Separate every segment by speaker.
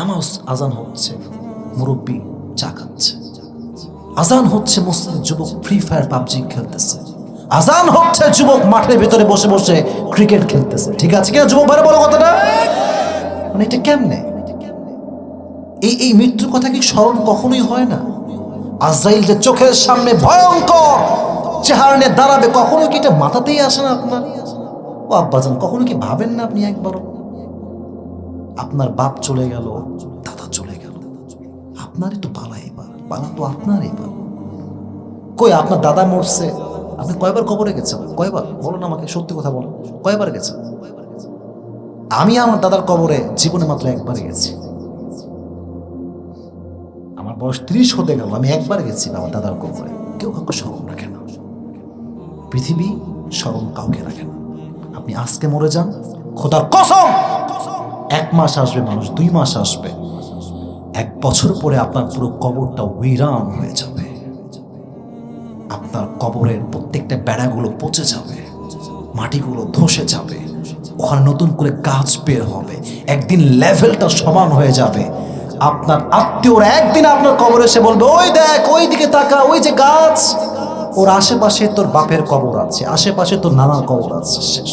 Speaker 1: নামাজ আজান হচ্ছে, মুরব্বী চা খাচ্ছে। আজান হচ্ছে মুসলিম যুবক ফ্রি ফায়ার পাবজি খেলতেছে। আজান হচ্ছে যুবক মাঠের ভেতরে বসে বসে ক্রিকেট খেলতেছে। ঠিক আছে কিনা যুবক ভাইরা, বলো কথাটা? মানে এটা কেমনে? এই এই মৃত্যুর কথা কি স্মরণ কখনোই হয় না? আজরাইল যে চোখের সামনে ভয়ঙ্কর চেহারা নিয়ে দাঁড়াবে কখনো কি এটা মাথাতেই আসে না আপনার? ও আব্বাজান, কখনো কি ভাবেন না আপনি একবারও? আপনার বাপ চলে গেল, দাদা চলে গেল। আপনারই তো পালা এবার, পালা তো আপনার এবার। কই, আপনার দাদা মরছে? আপনি কয়বার কবরে গেছেন? কয়বার? বলুন আমাকে, সত্যি কথা বলুন। কয়বার গেছেন? আমি আমার দাদার কবরে জীবনে মাত্র একবার গেছি। আমার বয়স ত্রিশ হতে গেল, আমি একবার গেছি আমার দাদার কবরে। কেউ কাউকে স্মরণ রাখে না। পৃথিবী স্মরণ কাউকে রাখে না। আপনি আজকে মরে যান, খোদার কসম! এক মাস আসবে মানুষ, দুই মাস আসবে। এক বছর পরে আপনার পুরো কবরটা উইরান হয়ে যাবে। আপনার কবরের প্রত্যেকটা বেড়াগুলো পচে যাবে, মাটিগুলো ধসে যাবে, ওখানে নতুন করে গাছ বের হবে, একদিন লেভেলটা সমান হয়ে যাবে। আপনার আত্মীয়রা একদিন আপনার কবর এসে বলবে, ওই দেখ ওই দিকে তাকা, ওই যে গাছ। ওর আশেপাশে তোর বাপের কবর আছে, আশেপাশে তোর নানার কবর আছে। শেষ।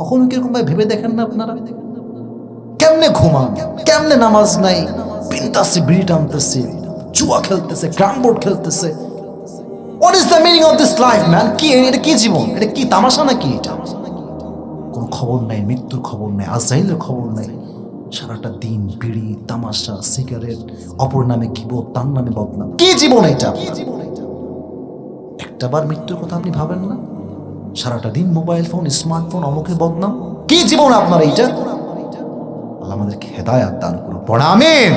Speaker 1: কখনো কীরকম ভাই ভেবে দেখেন না আপনারা? কেমনে ঘুমান? কেমনে নামাজ নাই? পিনতাছে বিড়ি টানতেছে, জুয়া খেলতেছে ক্রাম বোর্ড খেলতেছে। What is the meaning of this life man কি, এটা কি জীবন? এটা কি তামাশা নাকি এটা? কোনো খবর নাই, মৃত্যুর খবর নাই আজরাইলের খবর নাই। সারাটা দিন বিড়ি, তামাশা, সিগারেট, অপর নামে কি তার নামে বদনাম। কি জীবন এটা? একটাবার মৃত্যুর কথা আপনি ভাবেন না? সারাটা দিন মোবাইল ফোন, স্মার্টফোন, অমুকের বদনাম? কি জীবন আপনার এইটা? আল্লাহ আমাদেরকে হেদায়াত দান করুন পড়া আমিন।